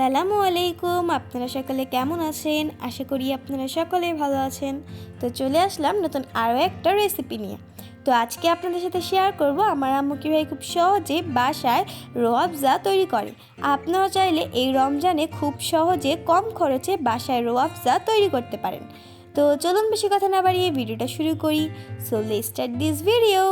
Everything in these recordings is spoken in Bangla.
আসসালামু আলাইকুম, আপনারা সকলে কেমন আছেন? আশা করি আপনারা সকলে ভালো আছেন। তো চলে আসলাম নতুন আরও একটা রেসিপি নিয়ে। তো আজকে আপনাদের সাথে শেয়ার করব আমার আম্মু কীভাবে খুব সহজে বাসায় রোয়াবজা তৈরি করে। আপনারা চাইলে এই রমজানে খুব সহজে কম খরচে বাসায় রোয়াবজা তৈরি করতে পারেন। তো চলুন বেশি কথা না বাড়িয়ে ভিডিওটা শুরু করি। সো লে স্টার্ট দিস ভিডিও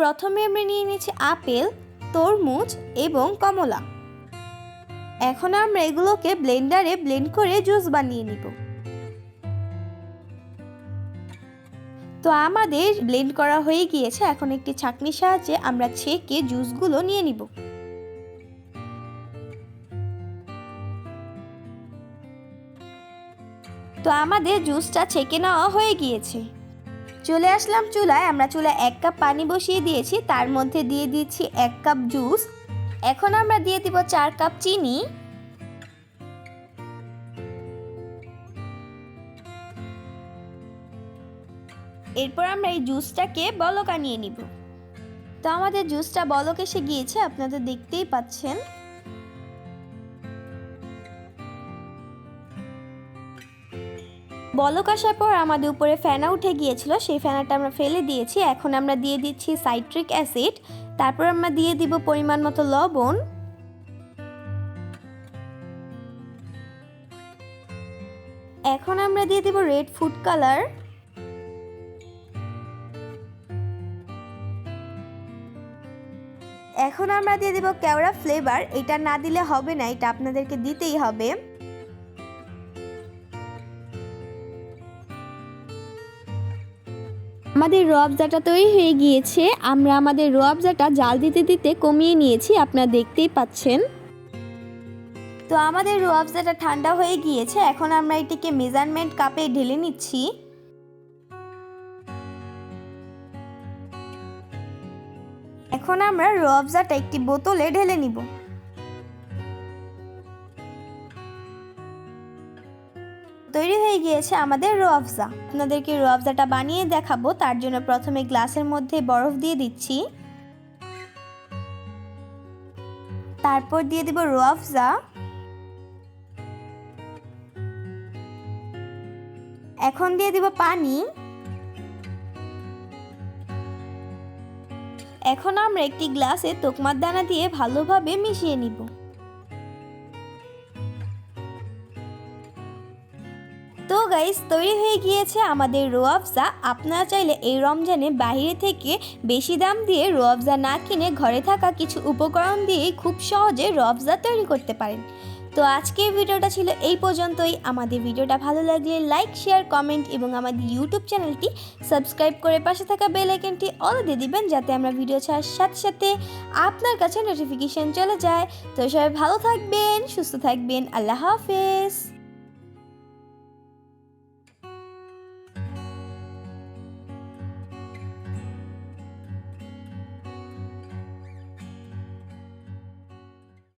প্রথমে আমরা নিয়ে নিয়েছি আপেল, তরমুজ এবং কমলা। এখন আমরা এগুলোকে ব্লেন্ডারে ব্লেন্ড করে জুস বানিয়ে নিব। তো আমাদের ব্লেন্ড করা হয়ে গিয়েছে, এখন একটি ছাঁকনির সাহায্যে আমরা ছেঁকে জুসগুলো নিয়ে নিব। তো আমাদের জুসটা ছেঁকে নেওয়া হয়ে গিয়েছে। চলে আসলাম চুলায়। আমরা চুলায় এক কাপ পানি বসিয়ে দিয়েছি। তার মধ্যে দিয়ে দিচ্ছি এক কাপ জুস। এখন আমরা দিয়ে দিব চার কাপ চিনি। এরপর আমরা এই জুসটাকে বলক আনিয়ে নিব। তো আমাদের জুসটা বলক এসে গিয়েছে আপনাদের দেখতেই পাচ্ছেন। বলক আসার পর আমাদের উপরে ফেনা উঠে গিয়েছিল, সেই ফেনাটা আমরা ফেলে দিয়েছি। এখন আমরা দিয়ে দিচ্ছি সাইট্রিক অ্যাসিড। তারপর আমরা দিয়ে দিব পরিমাণ মতো লবণ। এখন আমরা দিয়ে দিব রেড ফুড কালার। এখন আমরা দিয়ে দিব কেওড়া ফ্লেভার। এটা না দিলে হবে না, এটা আপনাদেরকে দিতেই হবে। আমাদের রোয়াবজাটা তৈরি হয়ে গিয়েছে, আমরা আমাদের রোয়াবজাটা জাল দিতে দিতে কমিয়ে নিয়েছি, আপনারা দেখতেই পাচ্ছেন। তো আমাদের রোয়াবজাটা ঠান্ডা হয়ে গিয়েছে, এখন আমরা এটিকে মেজারমেন্ট কাপে ঢেলে নিচ্ছি। এখন আমরা রোয়াবজাটা একটি বোতলে ঢেলে নিব। তৈরি হয়ে গিয়েছে আমাদের রোয়াবজা আপনাদেরকে রোয়াবজাটা বানিয়ে দেখাবো, তার জন্য প্রথমে গ্লাসের মধ্যে বরফ দিয়ে দিচ্ছি। তারপর দিয়ে দিব রোয়াবজা এখন দিয়ে দিব পানি। এখন আমরা একটি গ্লাসে তোকমার দানা দিয়ে ভালোভাবে মিশিয়ে নিব। তো গাইস তৈরি হয়ে গিয়েছে আমাদের রোয়াবজা আপনারা চাইলে এই রমজানে বাইরে থেকে বেশি দাম দিয়ে রোয়াবজা না কিনে ঘরে থাকা কিছু উপকরণ দিয়েই খুব সহজে রোয়াবজা তৈরি করতে পারেন। তো আজকের ভিডিওটা ছিল এই পর্যন্তই। আমাদের ভিডিওটা ভালো লাগলে লাইক শেয়ার কমেন্ট এবং আমাদের ইউটিউব চ্যানেলটি সাবস্ক্রাইব করে পাশে থাকা বেল আইকনটি অল দিয়ে দিবেন যাতে আমরা ভিডিও ছাড়ার সাথে সাথে আপনার কাছে নোটিফিকেশন চলে যায়। তো সবাই ভালো থাকবেন, সুস্থ থাকবেন। আল্লাহ হাফেজ।